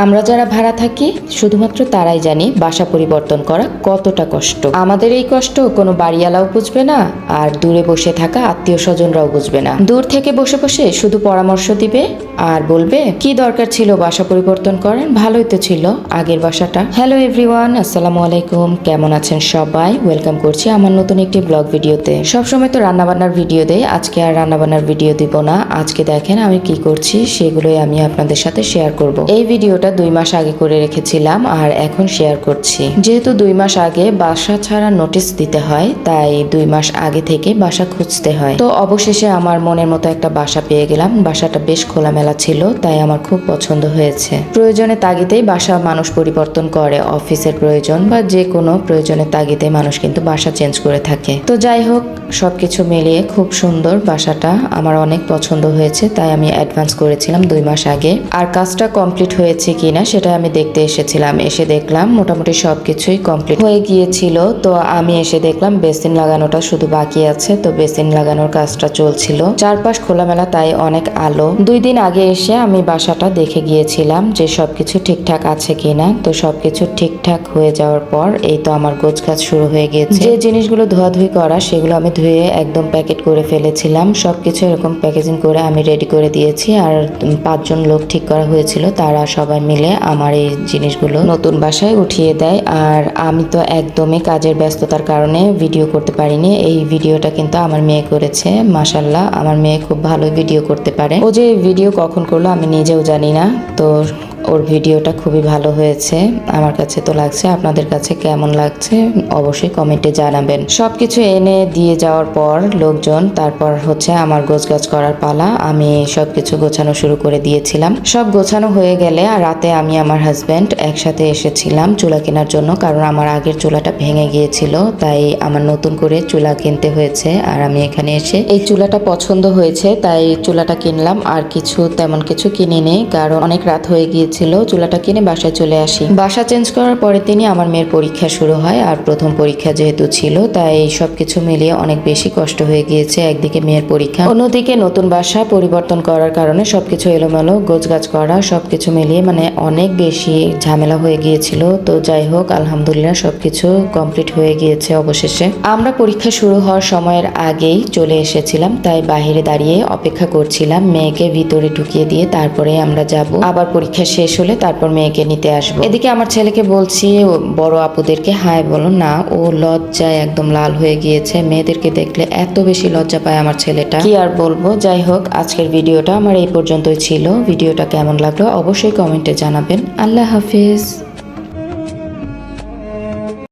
আমরা যারা ভাড়া থাকি, শুধুমাত্র তারাই জানি বাসা পরিবর্তন করা কতটা কষ্ট। আমাদের এই কষ্ট কোনো বাড়িওয়ালাও বুঝবে না, আর দূরে বসে থাকা আত্মীয় স্বজনরাও বুঝবে না। দূর থেকে বসে বসে শুধু পরামর্শ দিবে আর বলবে, কি দরকার ছিল বাসা পরিবর্তন করেন ভালোই তো ছিল আগের বাসাটা। হ্যালো এভরিওয়ান আসসালামু আলাইকুম। কেমন আছেন সবাই? ওয়েলকাম করছি আমার নতুন একটি ব্লগ ভিডিওতে। সবসময় তো রান্নাবান্নার ভিডিও দেয় আজকে আর রান্নাবান্নার ভিডিও দিব না। আজকে দেখেন আমি কি করছি, সেগুলোই আমি আপনাদের সাথে শেয়ার করব। এই ভিডিওটা দুই মাস আগে করে রেখেছিলাম আর এখন শেয়ার করছি। যেহেতু দুই মাস আগে বাসা ছাড়া নোটিশ দিতে হয়, তাই দুই মাস আগে থেকে বাসা খুঁজতে হয়। তো অবশেষে আমার মনের মতো একটা বাসা পেয়ে গেলাম। বাসাটা বেশ খোলামেলা ছিল, তাই আমার খুব পছন্দ হয়েছে। প্রয়োজনে তাগিদেই বাসা মানুষ পরিবর্তন করে, অফিসের প্রয়োজন বা যে কোনো প্রয়োজনের তাগিদে মানুষ কিন্তু বাসা চেঞ্জ করে থাকে। তো যাই হোক, সবকিছু মিলিয়ে খুব সুন্দর বাসাটা আমার অনেক পছন্দ হয়েছে, তাই আমি অ্যাডভান্স করেছিলাম দুই মাস আগে। আর কাজটা কমপ্লিট হয়েছে কিনা সেটা আমি দেখতে এসেছিলাম। এসে দেখলাম মোটামুটি সবকিছুই কমপ্লিট হয়ে গিয়েছিল। তো আমি এসে দেখলাম বেসিন লাগানোটা শুধু বাকি আছে। তো বেসিন লাগানোর কাজটা চলছিল। চারপাশ খোলামেলা তাই অনেক আলো। দুই দিন আগে এসে আমি বাসাটা দেখে গিয়েছিলাম যে সবকিছু ঠিকঠাক আছে কিনা। তো সবকিছু ঠিকঠাক হয়ে যাওয়ার পর এই তো আমার গোছ কাজ শুরু হয়ে গিয়েছে। যে জিনিসগুলো ধোয়াধুয়ি করা সেগুলো আমি ধুয়ে একদম প্যাকেট করে ফেলেছিলাম। সবকিছু এরকম প্যাকেজিং করে আমি রেডি করে দিয়েছি। আর পাঁচজন লোক ঠিক করা হয়েছিল, তারা সবাই মিলে আমার এই জিনিসগুলো নতুন বাসায় উঠিয়ে দেয়। আর আমি তো একদমই কাজের ব্যস্ততার কারণে ভিডিও করতে পারিনি। এই ভিডিওটা কিন্তু আমার মেয়ে করেছে মাসাল্লাহ আমার মেয়ে খুব ভালো ভিডিও করতে পারে। ও যে ভিডিও কখন করল আমি নিজেও জানি না। তো ওর ভিডিওটা খুবই ভালো হয়েছে, আমার কাছে তো লাগছে। আপনাদের কাছে কেমন লাগছে অবশ্যই কমেন্টে জানাবেন। সবকিছু এনে দিয়ে যাওয়ার পর লোকজন, তারপর হচ্ছে আমার গোছগাছ করার পালা, আমি সবকিছু গোছানো শুরু করে দিয়েছিলাম। সব গোছানো হয়ে গেলে রাতে আমি আমার হাজব্যান্ড একসাথে এসেছিলাম চুলা কেনার জন্য, কারণ আমার আগের চুলাটা ভেঙে গিয়েছিল, তাই আমার নতুন করে চুলা কিনতে হয়েছে আর আমি এখানে এসে এই চুলাটা পছন্দ হয়েছে, তাই চুলাটা কিনলাম। আর কিছু তেমন কিছু কিনে নেই কারণ অনেক রাত হয়ে গিয়েছিল চুলাটা কিনে বাসায় চলে আসি। বাসা চেঞ্জ করার পরে তিনি আমার মেয়ের পরীক্ষা শুরু হয়, আর প্রথম পরীক্ষা যেহেতু ছিল, তাই সবকিছু মিলিয়ে অনেক বেশি কষ্ট হয়ে গিয়েছে একদিকে মেয়ের পরীক্ষা, অন্যদিকে নতুন বাসা পরিবর্তন করার কারণে সবকিছু এলোমেলো, গোছগাছ করা, সবকিছু মিলিয়ে মানে অনেক বেশি ঝামেলা হয়ে গিয়েছিল। তো যাই হোক, আলহামদুলিল্লাহ সবকিছু কমপ্লিট হয়ে গিয়েছে অবশেষে। আমরা পরীক্ষা শুরু হওয়ার সময়ের আগেই চলে এসেছিলাম, তাই বাইরে দাঁড়িয়ে অপেক্ষা করছিলাম মেয়েকে ভিতরে ঢুকিয়ে দিয়ে তারপরে আমরা যাব। আবার পরীক্ষা শেষ হলে তারপর মেয়েকে নিতে আসব। এদিকে আমার ছেলেকে বলছি, বড় আপুদেরকে, হায় বলো না, ও লজ্জায় একদম লাল হয়ে গিয়েছে। মেয়েদেরকে দেখলে এত বেশি লজ্জা পায় আমার ছেলেটা। কি আর বলব, যাই হোক, আজকের ভিডিওটা আমার এই পর্যন্তই ছিল। ভিডিওটা কেমন লাগল অবশ্যই কমেন্টে জানাবেন। আল্লাহ হাফিজ।